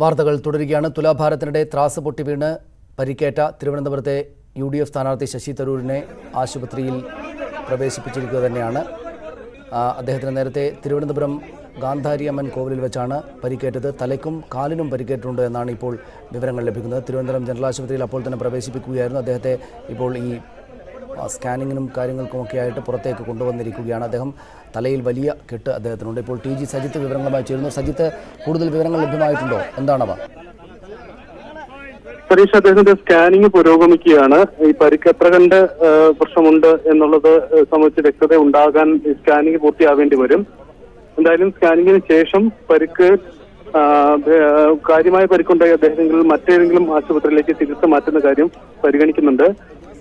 വാർത്തകൾ തുടരുകയാണ്. തുലാഭാരത്തിനിടെ ത്രാസ് പൊട്ടി വീണ് പരിക്കേറ്റ തിരുവനന്തപുരത്തെ യു ഡി എഫ് സ്ഥാനാർത്ഥി ശശി തരൂരിനെ ആശുപത്രിയിൽ പ്രവേശിപ്പിച്ചിരിക്കുക തന്നെയാണ്. അദ്ദേഹത്തിന് നേരത്തെ തിരുവനന്തപുരം ഗാന്ധാരി അമ്മൻ കോവിലിൽ വെച്ചാണ് പരിക്കേറ്റത്. തലയ്ക്കും കാലിനും പരിക്കേറ്റിട്ടുണ്ട് എന്നാണ് ഇപ്പോൾ വിവരങ്ങൾ ലഭിക്കുന്നത്. തിരുവനന്തപുരം ജനറൽ ആശുപത്രിയിൽ അപ്പോൾ തന്നെ പ്രവേശിപ്പിക്കുകയായിരുന്നു. അദ്ദേഹത്തെ ഇപ്പോൾ ഈ സ്കാനിങ്ങിനും കാര്യങ്ങൾക്കുമൊക്കെ ആയിട്ട് പുറത്തേക്ക് കൊണ്ടുവന്നിരിക്കുകയാണ്. അദ്ദേഹം തലയിൽ വലിയ കെട്ട് അദ്ദേഹത്തിനുണ്ട്. ഇപ്പോൾ ടി ജി സജിത്ത് വിവരങ്ങളുമായി ചേരുന്നു. സജിത്ത് കൂടുതൽ വിവരങ്ങൾ ലഭ്യമായിട്ടുണ്ടോ? എന്താണവ സതീഷ് അദ്ദേഹത്തിന്റെ സ്കാനിങ് പുരോഗമിക്കുകയാണ്. ഈ പരിക്ക് എത്ര കണ്ട് പ്രശ്നമുണ്ട് എന്നുള്ളത് സംബന്ധിച്ച് വ്യക്തത ഉണ്ടാകാൻ സ്കാനിങ് പൂർത്തിയാവേണ്ടി വരും. എന്തായാലും സ്കാനിങ്ങിന് ശേഷം പരിക്ക് കാര്യമായ പരിക്കുണ്ടായി. അദ്ദേഹത്തെങ്കിലും മറ്റേതെങ്കിലും ആശുപത്രിയിലേക്ക് ചികിത്സ മാറ്റുന്ന കാര്യം പരിഗണിക്കുന്നുണ്ട്.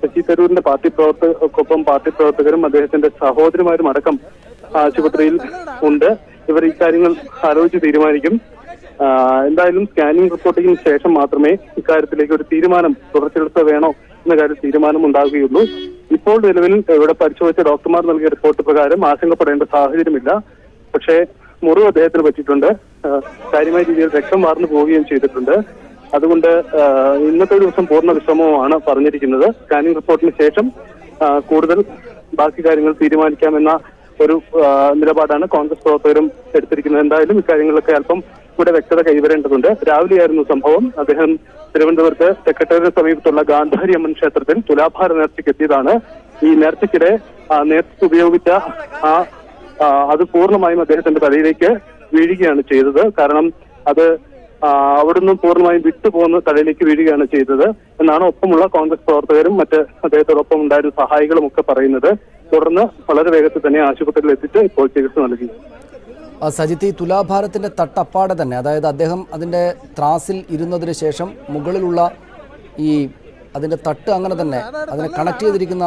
ശശി തരൂരിന്റെ പാർട്ടി പ്രവർത്തകർക്കൊപ്പം പാർട്ടി പ്രവർത്തകരും അദ്ദേഹത്തിന്റെ സഹോദരിമാരും അടക്കം ആശുപത്രിയിൽ ഉണ്ട്. ഇവർ ഈ കാര്യങ്ങൾ ആലോചിച്ച് തീരുമാനിക്കും. എന്തായാലും സ്കാനിംഗ് റിപ്പോർട്ടിങ്ങിന് ശേഷം മാത്രമേ ഇക്കാര്യത്തിലേക്ക് ഒരു തീരുമാനം തുടർച്ചെടുത്ത വേണോ എന്ന കാര്യത്തിൽ തീരുമാനം ഉണ്ടാകുകയുള്ളൂ ഇപ്പോൾ നിലവിൽ ഇവിടെ പരിശോധിച്ച ഡോക്ടർമാർ നൽകിയ റിപ്പോർട്ട് പ്രകാരം ആശങ്കപ്പെടേണ്ട സാഹചര്യമില്ല. പക്ഷേ മുറിവ് അദ്ദേഹത്തിന് പറ്റിയിട്ടുണ്ട്. കാര്യമായ രീതിയിൽ രക്തം വാർന്നു പോവുകയും ചെയ്തിട്ടുണ്ട്. അതുകൊണ്ട് ഇന്നത്തെ ദിവസം പൂർണ വിശ്രമവുമാണ് പറഞ്ഞിരിക്കുന്നത്. സ്കാനിംഗ് റിപ്പോർട്ടിന് ശേഷം കൂടുതൽ ബാക്കി കാര്യങ്ങൾ തീരുമാനിക്കാമെന്ന ഒരു നിലപാടാണ് കോൺഗ്രസ് പ്രവർത്തകരും എടുത്തിരിക്കുന്നത്. എന്തായാലും ഇക്കാര്യങ്ങളൊക്കെ അല്പം കൂടെ വ്യക്തത കൈവരേണ്ടതുണ്ട്. രാവിലെയായിരുന്നു സംഭവം. അദ്ദേഹം തിരുവനന്തപുരത്ത് സെക്രട്ടറിയുടെ സമീപത്തുള്ള ഗാന്ധാരി അമ്മൻ ക്ഷേത്രത്തിൽ തുലാഭാര നേർച്ചയ്ക്ക് എത്തിയതാണ്. ഈ നേർച്ചയ്ക്കിടെ നേർച്ചയ്ക്ക് ഉപയോഗിച്ച ആ അത് പൂർണമായും അദ്ദേഹത്തിന്റെ തലയിലേക്ക് വീഴുകയാണ് ചെയ്തത്. കാരണം അത് അവിടുന്ന് പൂർണമായും വിട്ടുപോകുന്ന തലയിലേക്ക് വീഴുകയാണ് ചെയ്തത് എന്നാണ് ഒപ്പമുള്ള കോൺഗ്രസ് പ്രവർത്തകരും മറ്റ് അദ്ദേഹത്തോടൊപ്പം ഉണ്ടായിരുന്ന സഹായികളും ഒക്കെ പറയുന്നത്. തുടർന്ന് വളരെ വേഗത്തിൽ തന്നെ ആശുപത്രിയിൽ എത്തിച്ച് ഇപ്പോൾ ചികിത്സ നൽകി. സജിത്ത് ഈ തുലാഭാരത്തിന്റെ തട്ടപ്പാടെ തന്നെ അതായത് അദ്ദേഹം അതിന്റെ ത്രാസിൽ ഇരുന്നതിന് ശേഷം മുകളിലുള്ള ഈ അതിന്റെ തട്ട് അങ്ങനെ തന്നെ അതിനെ കണക്ട് ചെയ്തിരിക്കുന്ന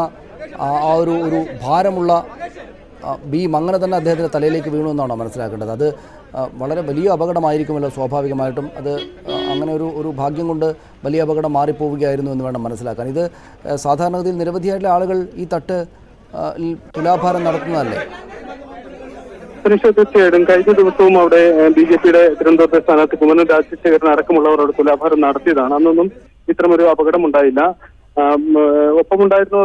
ആ ഒരു ഒരു ഭാരമുള്ള ബീം അങ്ങനെ തന്നെ അദ്ദേഹത്തിന്റെ തലയിലേക്ക് വീണു എന്നാണോ മനസ്സിലാക്കേണ്ടത്? അത് വളരെ വലിയ അപകടമായിരിക്കുമല്ലോ സ്വാഭാവികമായിട്ടും. അത് അങ്ങനെ ഒരു ഒരു ഭാഗ്യം കൊണ്ട് വലിയ അപകടം മാറിപ്പോവുകയായിരുന്നു എന്ന് വേണം മനസ്സിലാക്കാൻ. ഇത് സാധാരണഗതിയിൽ നിരവധിയായിട്ടുള്ള ആളുകൾ ഈ തട്ട് തുലാഭാരം നടത്തുന്നതല്ലേ? തീർച്ചയായിട്ടും. കഴിഞ്ഞ ദിവസവും അവിടെ ബി ജെ പിയുടെ തിരുവനന്തപുരത്തെ സ്ഥാനാർത്ഥി കുമ്മനം രാജശേഖരൻ അടക്കമുള്ളവർ അവിടെ തുലാഭാരം നടത്തിയതാണ്. അന്നൊന്നും ഇത്തരമൊരു അപകടം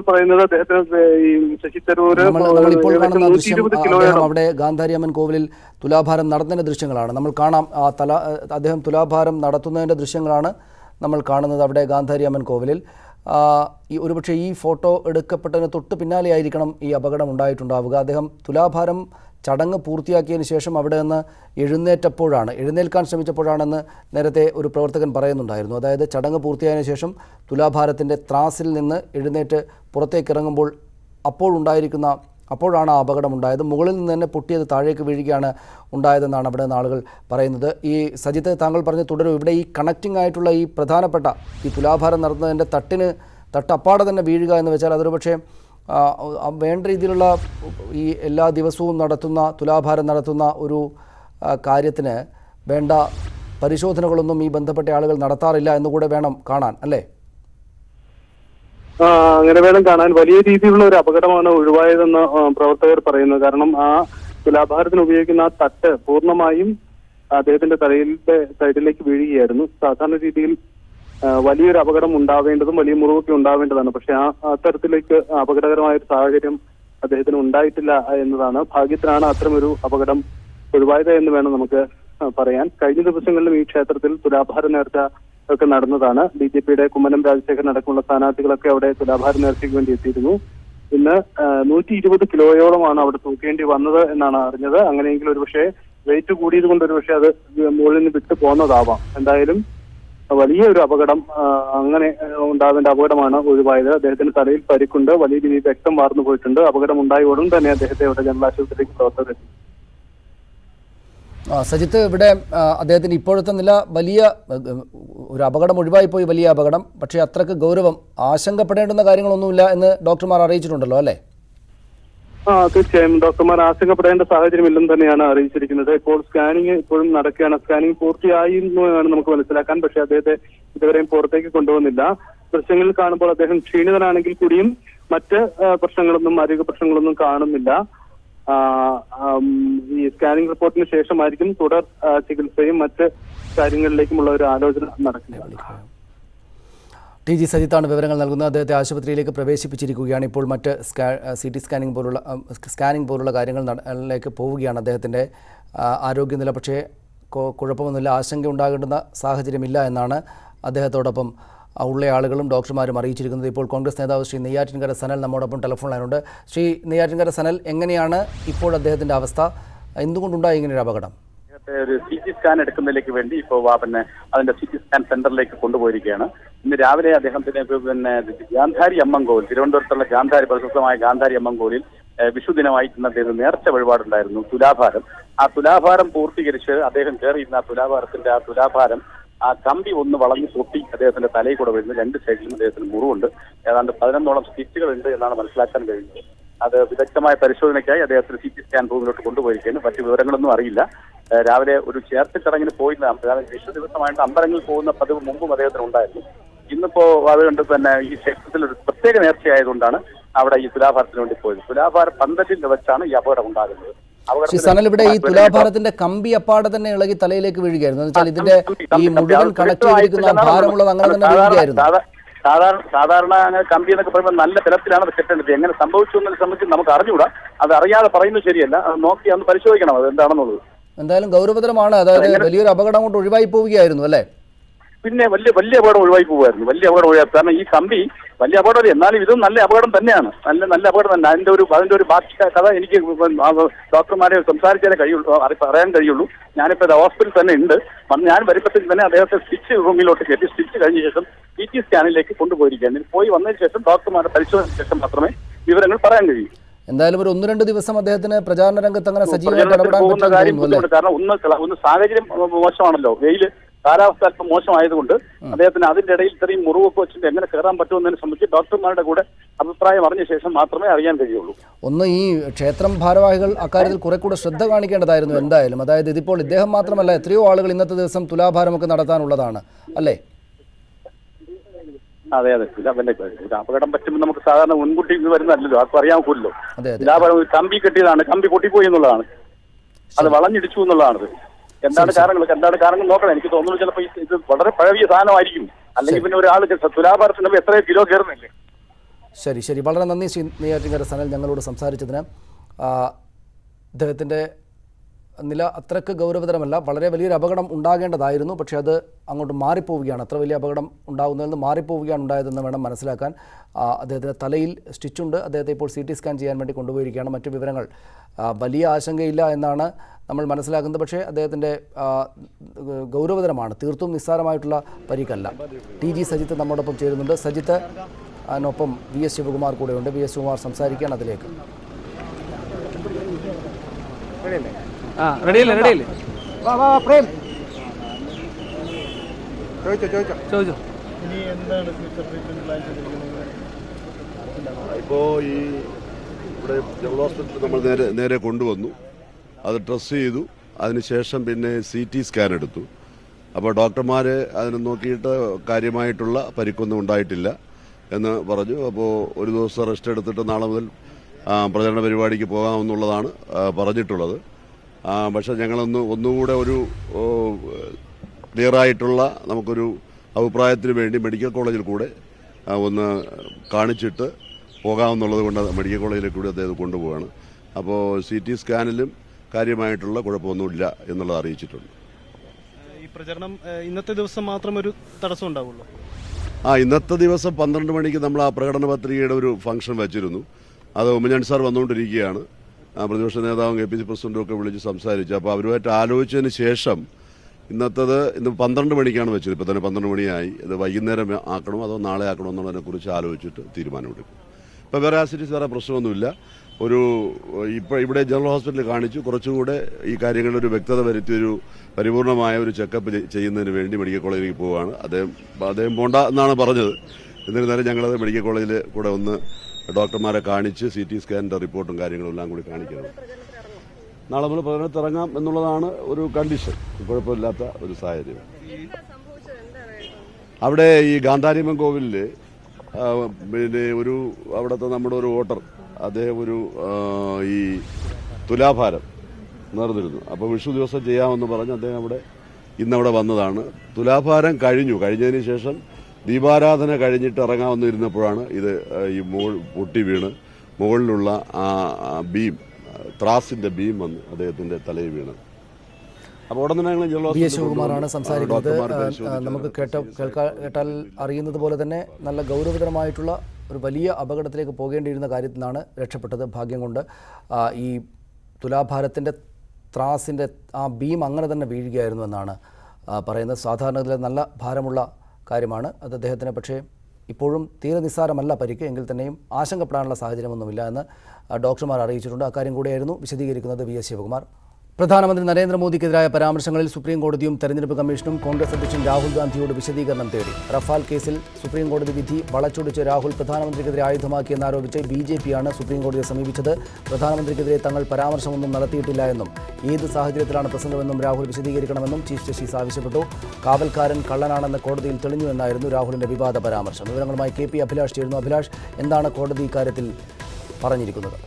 പറയുന്നത് അദ്ദേഹത്തിന് ഈ ശശി തരൂര് നമ്മൾ നമ്മളിപ്പോൾ കാണുന്ന നൂറ്റി ഇരുപത് കിലോയോളം അവിടെ ഗാന്ധാരിയമ്മൻ കോവിലിൽ തുലാഭാരം നടത്തുന്ന ദൃശ്യങ്ങളാണ്. നമ്മൾ കാണാം ആ തല അദ്ദേഹം തുലാഭാരം നടത്തുന്നതിന്റെ ദൃശ്യങ്ങളാണ് നമ്മൾ കാണുന്നത് അവിടെ ഗാന്ധാരിയമ്മൻ കോവിലിൽ. ഈ ഒരുപക്ഷെ ഈ ഫോട്ടോ എടുക്കപ്പെട്ടതിന് തൊട്ട് പിന്നാലെയായിരിക്കണം ഈ അപകടം ഉണ്ടായിട്ടുണ്ടാവുക. അദ്ദേഹം തുലാഭാരം ചടങ്ങ് പൂർത്തിയാക്കിയതിന് ശേഷം അവിടെ നിന്ന് എഴുന്നേറ്റപ്പോഴാണ് എഴുന്നേൽക്കാൻ ശ്രമിച്ചപ്പോഴാണെന്ന് നേരത്തെ ഒരു പ്രവർത്തകൻ പറയുന്നുണ്ടായിരുന്നു. അതായത് ചടങ്ങ് പൂർത്തിയായതിനു ശേഷം തുലാഭാരത്തിന്റെ ത്രാസിൽ നിന്ന് എഴുന്നേറ്റ് പുറത്തേക്ക് ഇറങ്ങുമ്പോൾ അപ്പോഴുണ്ടായിരിക്കുന്ന അപ്പോഴാണ് ആ അപകടം ഉണ്ടായത് മുകളിൽ നിന്ന് തന്നെ പൊട്ടിയത് താഴേക്ക് വീഴുകയാണ് ഉണ്ടായതെന്നാണ് അവിടെ നിന്ന് ആളുകൾ പറയുന്നത്. ഈ സജിത്ത് താങ്കൾ പറഞ്ഞ് തുടരും. ഇവിടെ ഈ കണക്റ്റിംഗ് ആയിട്ടുള്ള ഈ പ്രധാനപ്പെട്ട ഈ തുലാഭാരം നടന്നതിന്റെ തട്ടിന് തട്ടപ്പാടെ തന്നെ വീഴുക എന്ന് വെച്ചാൽ അതൊരു പക്ഷേ വേണ്ട രീതിയിലുള്ള ഈ എല്ലാ ദിവസവും നടത്തുന്ന തുലാഭാരം നടത്തുന്ന ഒരു കാര്യത്തിന് വേണ്ട പരിശോധനകളൊന്നും ഈ ബന്ധപ്പെട്ട ആളുകൾ നടത്താറില്ല എന്നുകൂടെ വേണം കാണാൻ അല്ലേ? വേണം കാണാൻ വലിയ രീതിയിലുള്ള ഒരു അപകടമാണ് ഒഴിവായതെന്ന് പ്രവർത്തകർ പറയുന്നത് കാരണം ആ തുലാഭാരത്തിന് ഉപയോഗിക്കുന്ന ആ തട്ട് പൂർണമായും അദ്ദേഹത്തിന്റെ തലയിലെ സൈഡിലേക്ക് വീഴുകയായിരുന്നു. സാധാരണ രീതിയിൽ വലിയൊരു അപകടം ഉണ്ടാവേണ്ടതും വലിയ മുറിവൊക്കെ ഉണ്ടാവേണ്ടതാണ്. പക്ഷെ ആ അത്തരത്തിലേക്ക് അപകടകരമായ ഒരു സാഹചര്യം അദ്ദേഹത്തിന് ഉണ്ടായിട്ടില്ല എന്നതാണ് ഭാഗ്യത്തിനാണ് അത്തരമൊരു അപകടം ഒഴിവായത് എന്ന് വേണം നമുക്ക് പറയാൻ. കഴിഞ്ഞ ദിവസങ്ങളിലും ഈ ക്ഷേത്രത്തിൽ തുലാഭാര നേർച്ച ഒക്കെ നടന്നതാണ്. ബി ജെ പിയുടെ കുമ്മനം രാജശേഖരൻ അടക്കമുള്ള സ്ഥാനാർത്ഥികളൊക്കെ അവിടെ തുലാഭാരം നേർച്ചയ്ക്ക് വേണ്ടി എത്തിയിരുന്നു. ഇന്ന് നൂറ്റി ഇരുപത് കിലോയോളമാണ് അവിടെ തൂക്കേണ്ടി വന്നത് എന്നാണ് അറിഞ്ഞത്. അങ്ങനെയെങ്കിൽ ഒരുപക്ഷെ വെയിറ്റ് കൂടിയത് കൊണ്ട് ഒരുപക്ഷെ അത് മുകളിൽ നിന്ന് വിട്ടു പോന്നതാവാം. എന്തായാലും വലിയ ഒരു അപകടം അങ്ങനെ ഉണ്ടാകേണ്ട അപകടമാണ് ഒഴിവായത്. അദ്ദേഹത്തിന് തലയിൽ പരിക്കുണ്ട്. വലിയ രീതിയിൽ രക്തം വാർന്നു പോയിട്ടുണ്ട്. അപകടം ഉണ്ടായ ഉടൻ തന്നെ അദ്ദേഹത്തെ ഇവിടെ ജനറൽ ആശുപത്രിയിലേക്ക്. ആ, സജിത്ത് ഇവിടെ അദ്ദേഹത്തിന് ഇപ്പോഴത്തെ നില വലിയ ഒരു അപകടം ഒഴിവായിപ്പോയി വലിയ അപകടം. പക്ഷേ അത്രയ്ക്ക് ഗൗരവം ആശങ്കപ്പെടേണ്ടുന്ന കാര്യങ്ങളൊന്നുമില്ല എന്ന് ഡോക്ടർമാർ അറിയിച്ചിട്ടുണ്ടല്ലോ അല്ലേ? ആ തീർച്ചയായും. ഡോക്ടർമാർ ആശങ്കപ്പെടേണ്ട സാഹചര്യമില്ലെന്ന് തന്നെയാണ് അറിയിച്ചിരിക്കുന്നത്. ഇപ്പോൾ സ്കാനിങ് ഇപ്പോഴും നടക്കുകയാണ്. സ്കാനിങ് പൂർത്തിയായി എന്നാണ് നമുക്ക് മനസ്സിലാക്കാൻ. പക്ഷേ അദ്ദേഹത്തെ ഇതുവരെയും പുറത്തേക്ക് കൊണ്ടുവന്നില്ല ദൃശ്യങ്ങളിൽ കാണുമ്പോൾ അദ്ദേഹം ക്ഷീണിതനാണെങ്കിൽ കൂടിയും മറ്റ് പ്രശ്നങ്ങളൊന്നും ആരോഗ്യ പ്രശ്നങ്ങളൊന്നും കാണുന്നില്ല. ഈ സ്കാനിംഗ് റിപ്പോർട്ടിന് ശേഷമായിരിക്കും തുടർ ചികിത്സയും മറ്റ് കാര്യങ്ങളിലേക്കുമുള്ള ഒരു ആലോചന നടക്കുന്നത്. ടി ജി സജിത്താണ് വിവരങ്ങൾ നൽകുന്നത്. അദ്ദേഹത്തെ ആശുപത്രിയിലേക്ക് പ്രവേശിപ്പിച്ചിരിക്കുകയാണ്. ഇപ്പോൾ മറ്റ് സ്കാ സി ടി സ്കാനിംഗ് പോലുള്ള സ്കാനിംഗ് പോലുള്ള കാര്യങ്ങൾ നടക്ക് പോവുകയാണ് അദ്ദേഹത്തിന്റെ ആരോഗ്യനില. പക്ഷേ കുഴപ്പമൊന്നുമില്ല. ആശങ്ക ഉണ്ടാകേണ്ടുന്ന സാഹചര്യമില്ല എന്നാണ് അദ്ദേഹത്തോടൊപ്പം ഉള്ള ആളുകളും ഡോക്ടർമാരും അറിയിച്ചിരിക്കുന്നത് ഇപ്പോൾ കോൺഗ്രസ് നേതാവ് ശ്രീ നെയ്യാറ്റിൻകര സനൽ നമ്മോടൊപ്പം ടെലിഫോൺ ലൈനുണ്ട്. ശ്രീ നെയ്യാറ്റിൻകര സനൽ എങ്ങനെയാണ് ഇപ്പോൾ അദ്ദേഹത്തിന്റെ അവസ്ഥ? എന്തുകൊണ്ടുണ്ടായി ഇങ്ങനെയൊരു അപകടം? ഒരു സി ടി സ്കാൻ എടുക്കുന്നതിലേക്ക് വേണ്ടി ഇപ്പോൾ പിന്നെ അതിന്റെ സി ടി സ്കാൻ സെന്ററിലേക്ക് കൊണ്ടുപോയിരിക്കുകയാണ്. ഇന്ന് രാവിലെ അദ്ദേഹത്തിന് പിന്നെ ഗാന്ധാരി അമ്മങ്കോവിൽ തിരുവനന്തപുരത്തുള്ള ഗാന്ധാരി പ്രശസ്തമായ ഗാന്ധാരി അമ്മങ്കോവിൽ ഏഹ്, വിഷു ദിനമായി ഇന്ന് അദ്ദേഹം നേർച്ച വഴിപാടുണ്ടായിരുന്നു തുലാഭാരം. ആ തുലാഭാരം പൂർത്തീകരിച്ച് അദ്ദേഹം കയറിയിരുന്ന ആ തുലാഭാരത്തിന്റെ ആ തുലാഭാരം ആ കമ്പി ഒന്ന് വളഞ്ഞ് പൊട്ടി അദ്ദേഹത്തിന്റെ തലയിൽ കൂടെ വരുന്നത് രണ്ട് സൈഡിലും അദ്ദേഹത്തിന് മുറിവുണ്ട്. ഏതാണ്ട് പതിനൊന്നോളം സ്റ്റിച്ചുകൾ ഉണ്ട് എന്നാണ് മനസ്സിലാക്കാൻ കഴിയുന്നത്. അത് വിദഗ്ധമായ പരിശോധനയ്ക്കായി അദ്ദേഹത്തിന് സി ടി സ്കാൻ റൂമിലോട്ട് കൊണ്ടുപോയിരിക്കുന്നു. മറ്റു വിവരങ്ങളൊന്നും അറിയില്ല. രാവിലെ ഒരു ചേർത്ത് ചടങ്ങിന് പോയിരുന്ന കാരണം വിഷു ദിവസമായിട്ട് അമ്പലങ്ങളിൽ പോകുന്ന പതിവ് മുമ്പും അദ്ദേഹത്തിന് ഉണ്ടായിരുന്നു. ഇന്നിപ്പോ അത് കണ്ട് തന്നെ ഈ ക്ഷേത്രത്തിൽ ഒരു പ്രത്യേക നേർച്ചയായതുകൊണ്ടാണ് അവിടെ ഈ തുലാഭാരത്തിന് വേണ്ടി പോയത്. തുലാഭാര പന്തത്തിൽ വെച്ചാണ് ഈ അപകടം ഉണ്ടാകുന്നത്. സനൽ ഇവിടെ ഈ തുലാഭാരത്തിന്റെ കമ്പി അപ്പാടെ തന്നെ ഇളകി തലയിലേക്ക് വീഴുകയായിരുന്നു. എന്ന് വെച്ചാൽ ഇതിന്റെ ഈ മുഴുവൻ കണക്ട് ചെയ്തിരിക്കുന്ന ഭാരമുള്ളത് അങ്ങനെ തന്നെ വീഴുകയായിരുന്നു. സാധാരണ സാധാരണ അങ്ങനെ കമ്പി എന്നൊക്കെ പറയുമ്പോൾ നല്ല തലത്തിലാണ് അത് കെട്ടേണ്ടത് എങ്ങനെ സംഭവിച്ചു എന്നതിനെ സംബന്ധിച്ച് നമുക്ക് അറിഞ്ഞുകൂടാ. അത് അറിയാതെ പറയുന്നത് ശരിയല്ല. അത് നോക്കി അന്ന് പരിശോധിക്കണം അത് എന്താണെന്നുള്ളത്. എന്തായാലും ഗൗരവതരമാണ്. അതായത് വലിയൊരു അപകടം കൊണ്ട് ഒഴിവായി പോവുകയായിരുന്നു അല്ലേ? പിന്നെ വലിയ വലിയ അപകടം ഒഴിവായി പോകുമായിരുന്നു വലിയ അപകടം ഒഴിവായി. കാരണം ഈ കമ്പി വലിയ അപകടമല്ല എന്നാലും ഇതും നല്ല അപകടം തന്നെയാണ്. നല്ല നല്ല അപകടം തന്നെ. അതിന്റെ ഒരു അതിന്റെ ഒരു ബാക്കി കഥ എനിക്ക് ഡോക്ടർമാരെ സംസാരിച്ചാലേ കഴിയുള്ളൂ. അറി- പറയാൻ കഴിയുള്ളൂ. ഞാനിപ്പോ ഹോസ്പിറ്റലിൽ തന്നെ ഉണ്ട്. വന്ന് ഞാൻ വരുമ്പത്തിൽ തന്നെ അദ്ദേഹത്തെ സ്റ്റിച്ച് റൂമിലോട്ട് കയറ്റി സ്റ്റിച്ച് കഴിഞ്ഞ ശേഷം സി ടി സ്കാനിലേക്ക് കൊണ്ടുപോയിരിക്കുകയാണ്. പോയി വന്നതിന് ശേഷം ഡോക്ടർമാരുടെ പരിശോധന ശേഷം മാത്രമേ വിവരങ്ങൾ പറയാൻ കഴിയൂ. എന്തായാലും ഒരു ഒന്ന് രണ്ട് ദിവസം അദ്ദേഹത്തിന് പ്രചാരണ രംഗത്ത് അങ്ങനെ സജീവമായിട്ട് ഇടപെടാൻ കാരണം ഒന്ന് ഒന്ന് സാഹചര്യം മോശമാണല്ലോ. വെയിൽ കാലാവസ്ഥ അല്പം മോശമായതുകൊണ്ട് അദ്ദേഹത്തിന് അതിന്റെ ഇടയിൽ ഇത്രയും മുറിവൊക്കെ വെച്ചിട്ട് എങ്ങനെ കയറാൻ പറ്റുമെന്നതിനെ സംബന്ധിച്ച് ഡോക്ടർമാരുടെ കൂടെ അഭിപ്രായം അറിഞ്ഞ ശേഷം മാത്രമേ അറിയാൻ കഴിയുള്ളൂ. ഒന്ന് ഈ ക്ഷേത്രം ഭാരവാഹികൾ അക്കാര്യത്തിൽ കുറെ കൂടെ ശ്രദ്ധ കാണിക്കേണ്ടതായിരുന്നു എന്തായാലും. അതായത് ഇതിപ്പോൾ ഇദ്ദേഹം മാത്രമല്ല എത്രയോ ആളുകൾ ഇന്നത്തെ ദിവസം തുലാഭാരമൊക്കെ നടത്താനുള്ളതാണ്. അല്ലേ? അതെ അതെ. പിന്നെ അപകടം പറ്റുമ്പോൾ നമുക്ക് സാധാരണ മുൻകൂട്ടി വരുന്നതല്ലല്ലോ. ആർക്കും അറിയാൻ അതെ അതെ. കമ്പി കെട്ടിയതാണ്. കമ്പി പൊട്ടിപ്പോയി എന്നുള്ളതാണ്. അത് വളഞ്ഞിടിച്ചു എന്നുള്ളതാണത്. എന്താണ് കാരണങ്ങൾ എന്താണ് കാരണങ്ങൾ നോക്കണം എനിക്ക് തോന്നുന്നു ചിലപ്പോൾ ഇത് വളരെ പഴകിയ സാധനമായിരിക്കും അല്ലെങ്കിൽ പിന്നെ ഒരാൾ തുലാഭാരത്തിന് എത്രയോ കിലോ കയറുന്നില്ലേ ശരി ശരി വളരെ നന്ദി ശ്രീ നെയ്യാറ്റിങ്കര സനൽ ഞങ്ങളോട് സംസാരിച്ചതിന് ആ, ഇദ്ദേഹത്തിന്റെ നില അത്രയ്ക്ക് ഗൗരവതരമല്ല. വളരെ വലിയൊരു അപകടം ഉണ്ടാകേണ്ടതായിരുന്നു. പക്ഷേ അത് അങ്ങോട്ട് മാറിപ്പോവുകയാണ്. അത്ര വലിയ അപകടം ഉണ്ടാകുന്നതിൽ നിന്ന് മാറിപ്പോവുകയാണ് ഉണ്ടായതെന്ന് വേണം മനസ്സിലാക്കാൻ. അദ്ദേഹത്തിന്റെ തലയിൽ സ്റ്റിച്ചുണ്ട് അദ്ദേഹത്തെ ഇപ്പോൾ സി ടി സ്കാൻ ചെയ്യാൻ വേണ്ടി കൊണ്ടുപോയിരിക്കുകയാണ്. മറ്റു വിവരങ്ങൾ വലിയ ആശങ്കയില്ല എന്നാണ് നമ്മൾ മനസ്സിലാക്കുന്നത്. പക്ഷേ അദ്ദേഹത്തിന്റെ ഗൗരവതരമാണ്. തീർത്തും നിസ്സാരമായിട്ടുള്ള പരിക്കല്ല. ടി ജി സജിത്ത് നമ്മോടൊപ്പം ചേരുന്നുണ്ട്. സജിത്ത് അതിനൊപ്പം വി എസ് ശിവകുമാർ കൂടെയുണ്ട്. വി എസ് ശിവകുമാർ സംസാരിക്കുകയാണ് അതിലേക്ക്. ആ റെഡിയല്ലേ റെഡിയല്ലേ വാ വാ വാ, പ്രേം ചോദിച്ചോ ചോദിച്ചോ. ചോദിച്ചോ. ഇപ്പോൾ ഈ ഇവിടെ ജനറൽ ഹോസ്പിറ്റലിൽ നമ്മൾ നേരെ നേരെ കൊണ്ടുവന്നു. അത് ട്രസ് ചെയ്തു. അതിനുശേഷം പിന്നെ സി ടി സ്കാൻ എടുത്തു. അപ്പോൾ ഡോക്ടർമാരെ അതിന് നോക്കിയിട്ട് കാര്യമായിട്ടുള്ള പരിക്കൊന്നും ഉണ്ടായിട്ടില്ല എന്ന് പറഞ്ഞു. അപ്പോൾ ഒരു ദിവസം റെസ്റ്റ് എടുത്തിട്ട് നാളെ മുതൽ പ്രചരണ പരിപാടിക്ക് പോകാമെന്നുള്ളതാണ് പറഞ്ഞിട്ടുള്ളത്. പക്ഷേ ഞങ്ങളൊന്ന് ഒന്നുകൂടെ ഒരു ക്ലിയറായിട്ടുള്ള നമുക്കൊരു അഭിപ്രായത്തിന് വേണ്ടി മെഡിക്കൽ കോളേജിൽ കൂടെ ഒന്ന് കാണിച്ചിട്ട് പോകാമെന്നുള്ളത് കൊണ്ട് മെഡിക്കൽ കോളേജിലേക്ക് കൂടി അദ്ദേഹം കൊണ്ടുപോവാണ്. അപ്പോൾ സി ടി സ്കാനിലും കാര്യമായിട്ടുള്ള കുഴപ്പമൊന്നുമില്ല എന്നുള്ളത് അറിയിച്ചിട്ടുണ്ട്. ഈ പ്രചരണം ഇന്നത്തെ ദിവസം മാത്രം ഒരു തടസ്സം ഉണ്ടാവുള്ളൂ? ആ ഇന്നത്തെ ദിവസം പന്ത്രണ്ട് മണിക്ക് നമ്മൾ ആ പ്രകടന പത്രികയുടെ ഒരു ഫംഗ്ഷൻ വെച്ചിരുന്നു. അത് ഉമ്മൻചാണ്ടി സാർ വന്നുകൊണ്ടിരിക്കുകയാണ്. പ്രതിപക്ഷ നേതാവും കെ പി സി പ്രസിഡന്റും ഒക്കെ വിളിച്ച് സംസാരിച്ചു അപ്പോൾ അവരുമായിട്ട് ആലോചിച്ചതിന് ശേഷം ഇന്നത്തത് ഇന്ന് പന്ത്രണ്ട് മണിക്കാണ് വെച്ചത്. ഇപ്പോൾ തന്നെ പന്ത്രണ്ട് മണിയായി. ഇത് വൈകുന്നേരം ആക്കണോ അതോ നാളെ ആക്കണോ എന്നുള്ളതിനെക്കുറിച്ച് ആലോചിച്ചിട്ട് തീരുമാനമെടുക്കും ഇപ്പോൾ വേറെ ആസിറ്റീസ് വേറെ പ്രശ്നമൊന്നുമില്ല. ഒരു ഇപ്പോൾ ഇവിടെ ജനറൽ ഹോസ്പിറ്റലിൽ കാണിച്ചു. കുറച്ചുകൂടെ ഈ കാര്യങ്ങളിൽ ഒരു വ്യക്തത വരുത്തി ഒരു പരിപൂർണമായ ഒരു ചെക്കപ്പ് ചെയ്യുന്നതിന് വേണ്ടി മെഡിക്കൽ കോളേജിലേക്ക് പോവുകയാണ് അദ്ദേഹം അദ്ദേഹം പോണ്ട എന്നാണ് പറഞ്ഞത്. എന്നിരുന്നാലും ഞങ്ങളത് മെഡിക്കൽ കോളേജിൽ കൂടെ ഒന്ന് ഡോക്ടർമാരെ കാണിച്ച് സി ടി സ്കാനിന്റെ റിപ്പോർട്ടും കാര്യങ്ങളും എല്ലാം കൂടി കാണിക്കണം. നാളെ മുതൽ പതിനെട്ട് ഇറങ്ങാം എന്നുള്ളതാണ് ഒരു കണ്ടീഷൻ കുഴപ്പമില്ലാത്ത ഒരു സാഹചര്യം. അവിടെ ഈ ഗാന്ധാരിമൻ കോവിലിൽ പിന്നെ ഒരു അവിടുത്തെ നമ്മുടെ ഒരു വോട്ടർ അദ്ദേഹം ഒരു ഈ തുലാഭാരം നേർന്നിരുന്നു. അപ്പോൾ വിഷു ദിവസം ചെയ്യാമെന്ന് പറഞ്ഞ് അദ്ദേഹം അവിടെ ഇന്നവിടെ വന്നതാണ്. തുലാഭാരം കഴിഞ്ഞു. കഴിഞ്ഞതിന് ശേഷം ദീപാരാധന കഴിഞ്ഞിട്ട് ഇറങ്ങാവുന്നിരുന്നപ്പോഴാണ് ഇത് ഈ മുകൾ പൊട്ടി വീണ്. മുകളിലുള്ള ആ ബീം ത്രാസിന്റെ ബീം വന്ന് അദ്ദേഹത്തിന്റെ തലയിൽ വീണത് അപ്പോൾ ഉടൻ തന്നെ ഞങ്ങൾ ജനറൽ ബി ശിവകുമാറാണ് സംസാരിക്കുന്നത്. നമുക്ക് കേട്ട കേട്ടാൽ അറിയുന്നത് പോലെ തന്നെ നല്ല ഗൗരവതരമായിട്ടുള്ള ഒരു വലിയ അപകടത്തിലേക്ക് പോകേണ്ടിയിരുന്ന കാര്യത്തിൽ നിന്നാണ് രക്ഷപ്പെട്ടത്. ഭാഗ്യം കൊണ്ട് ഈ തുലാഭാരത്തിന്റെ ത്രാസിന്റെ ആ ബീം അങ്ങനെ തന്നെ വീഴുകയായിരുന്നു എന്നാണ് പറയുന്നത്. സാധാരണ നല്ല ഭാരമുള്ള കാര്യമാണ്. അത് അദ്ദേഹത്തിന് പക്ഷേ ഇപ്പോഴും തീരെ നിസ്സാരമല്ല പരിക്ക്. എങ്കിൽ തന്നെയും ആശങ്കപ്പെടാനുള്ള സാഹചര്യമൊന്നുമില്ല എന്ന് ഡോക്ടർമാർ അറിയിച്ചിട്ടുണ്ട്. അക്കാര്യം കൂടിയായിരുന്നു വിശദീകരിക്കുന്നത് വി എസ് ശിവകുമാർ. പ്രധാനമന്ത്രി നരേന്ദ്രമോദിക്കെതിരായ പരാമർശങ്ങളിൽ സുപ്രീം കോടതിയും തെരഞ്ഞെടുപ്പ് കമ്മീഷനും കോൺഗ്രസ് അധ്യക്ഷൻ രാഹുൽ ഗാന്ധിയോട് വിശദീകരണം തേടി. റഫാൽ കേസിൽ സുപ്രീം കോടതി വിധി വളച്ചൊടിച്ച് രാഹുൽ പ്രധാനമന്ത്രിക്കെതിരെ ആയുധമാക്കിയെന്നാരോപിച്ച് ബി ജെ പിയാണ് സുപ്രീം കോടതിയെ സമീപിച്ചത്. പ്രധാനമന്ത്രിക്കെതിരെ തങ്ങൾ പരാമർശമൊന്നും നടത്തിയിട്ടില്ല എന്നും ഏത് സാഹചര്യത്തിലാണ് പ്രസംഗമെന്നും രാഹുൽ വിശദീകരിക്കണമെന്നും ചീഫ് ജസ്റ്റിസ് ആവശ്യപ്പെട്ടു. കാവൽക്കാരൻ കള്ളനാണെന്ന് കോടതിയിൽ തെളിഞ്ഞു എന്നായിരുന്നു രാഹുലിന്റെ വിവാദ പരാമർശം. വിവരങ്ങളുമായി കെ പി അഭിലാഷ് ചേരുന്നു. അഭിലാഷ് എന്താണ് കോടതി ഇക്കാര്യത്തിൽ പറഞ്ഞിരിക്കുന്നത്?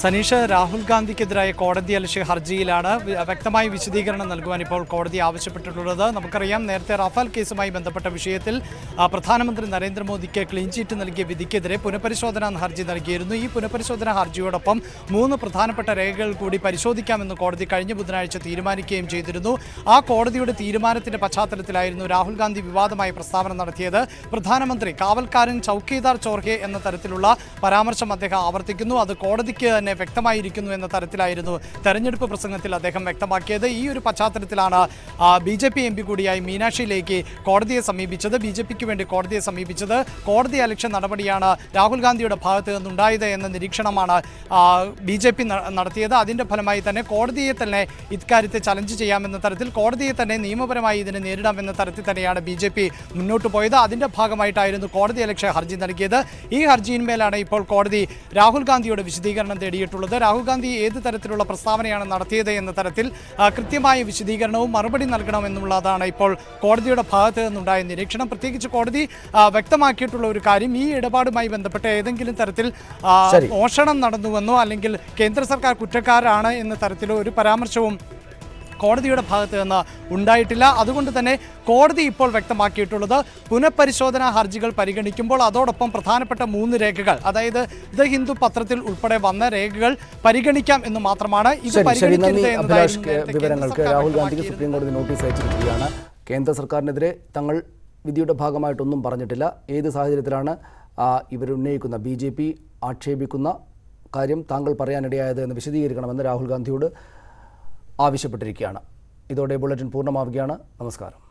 സനീഷ് രാഹുൽ ഗാന്ധിക്കെതിരായ കോടതി അലക്ഷ്യ ഹർജിയിലാണ് വ്യക്തമായ വിശദീകരണം നൽകുവാൻ ഇപ്പോൾ കോടതി ആവശ്യപ്പെട്ടിട്ടുള്ളത്. നമുക്കറിയാം നേരത്തെ റഫാൽ കേസുമായി ബന്ധപ്പെട്ട വിഷയത്തിൽ പ്രധാനമന്ത്രി നരേന്ദ്രമോദിക്ക് ക്ലീൻ ചീറ്റ് നൽകിയ വിധിക്കെതിരെ പുനഃപരിശോധനാ ഹർജി നൽകിയിരുന്നു. ഈ പുനഃപരിശോധനാ ഹർജിയോടൊപ്പം മൂന്ന് പ്രധാനപ്പെട്ട രേഖകൾ കൂടി പരിശോധിക്കാമെന്ന് കോടതി കഴിഞ്ഞ ബുധനാഴ്ച തീരുമാനിക്കുകയും ചെയ്തിരുന്നു. ആ കോടതിയുടെ തീരുമാനത്തിന്റെ പശ്ചാത്തലത്തിലായിരുന്നു രാഹുൽ ഗാന്ധി വിവാദമായ പ്രസ്താവന നടത്തിയത്. പ്രധാനമന്ത്രി കാവൽക്കാരൻ ചൌക്കീദാർ ചോർഹെ എന്ന തരത്തിലുള്ള പരാമർശം അദ്ദേഹം ആവർത്തിക്കുന്നു. അത് കോടതിക്ക് തന്നെ വ്യക്തമായിരിക്കുന്നു എന്ന തരത്തിലായിരുന്നു തെരഞ്ഞെടുപ്പ് പ്രസംഗത്തിൽ അദ്ദേഹം വ്യക്തമാക്കിയത്. ഈ ഒരു പശ്ചാത്തലത്തിലാണ് B J P M P കൂടിയായി മീനാക്ഷിയിലേക്ക് കോടതിയെ സമീപിച്ചത്. ബി ജെ പിക്ക് വേണ്ടി കോടതിയെ സമീപിച്ചത്. കോടതി അലക്ഷ്യ നടപടിയാണ് രാഹുൽ ഗാന്ധിയുടെ ഭാഗത്ത് നിന്നുണ്ടായത് എന്ന നിരീക്ഷണമാണ് ബി ജെ പി നടത്തിയത്. അതിന്റെ ഫലമായി തന്നെ കോടതിയെ തന്നെ ഇക്കാര്യത്തെ ചലഞ്ച് ചെയ്യാമെന്ന തരത്തിൽ കോടതിയെ തന്നെ നിയമപരമായി ഇതിനെ നേരിടാമെന്ന തരത്തിൽ തന്നെയാണ് ബി ജെ പി മുന്നോട്ട് പോയത്. അതിന്റെ ഭാഗമായിട്ടായിരുന്നു കോടതി അലക്ഷ്യ ഹർജി നൽകിയത്. ഈ ഹർജിയിന്മേലാണ് ഇപ്പോൾ കോടതി രാഹുൽ ഗാന്ധിയുടെ വിശദീകരണം തേടിയിട്ടുള്ളത് രാഹുൽ ഗാന്ധി ഏത് തരത്തിലുള്ള പ്രസ്താവനയാണ് നടത്തിയത് എന്ന തരത്തിൽ കൃത്യമായ വിശദീകരണവും മറുപടി നൽകണമെന്നുള്ളതാണ് ഇപ്പോൾ കോടതിയുടെ ഭാഗത്ത് നിന്നുണ്ടായ നിരീക്ഷണം പ്രത്യേകിച്ച് കോടതി വ്യക്തമാക്കിയിട്ടുള്ള ഒരു കാര്യം ഈ ഇടപാടുമായി ബന്ധപ്പെട്ട് ഏതെങ്കിലും തരത്തിൽ. മോഷണം നടന്നുവെന്നോ അല്ലെങ്കിൽ കേന്ദ്ര സർക്കാർ കുറ്റക്കാരാണ് എന്ന തരത്തിലോ ഒരു പരാമർശവും കോടതിയുടെ ഭാഗത്ത് നിന്ന് ഉണ്ടായിട്ടില്ല. അതുകൊണ്ട് തന്നെ കോടതി ഇപ്പോൾ വ്യക്തമാക്കിയിട്ടുള്ളത് പുനഃപരിശോധനാ ഹർജികൾ പരിഗണിക്കുമ്പോൾ അതോടൊപ്പം പ്രധാനപ്പെട്ട മൂന്ന് രേഖകൾ അതായത് ദ ഹിന്ദു പത്രത്തിൽ ഉൾപ്പെടെ വന്ന രേഖകൾ പരിഗണിക്കാം എന്ന് മാത്രമാണ്. ഇത് വിവരങ്ങൾക്ക് രാഹുൽ ഗാന്ധിക്ക് സുപ്രീം കോടതി നോട്ടീസ് അയച്ചിരിക്കുകയാണ്. കേന്ദ്ര സർക്കാരിനെതിരെ തങ്ങൾ വിധിയുടെ ഭാഗമായിട്ടൊന്നും പറഞ്ഞിട്ടില്ല. ഏത് സാഹചര്യത്തിലാണ് ഇവർ ഇവരുന്നയിക്കുന്ന ബി ജെ പി ആക്ഷേപിക്കുന്ന കാര്യം താങ്കൾ പറയാനിടയായത് എന്ന് വിശദീകരിക്കണമെന്ന് രാഹുൽ ഗാന്ധിയോട് ആവശ്യപ്പെട്ടിരിക്കുകയാണ്. ഇതോടെ ബുള്ളറ്റിൻ പൂർണമാവുകയാണ്. നമസ്കാരം.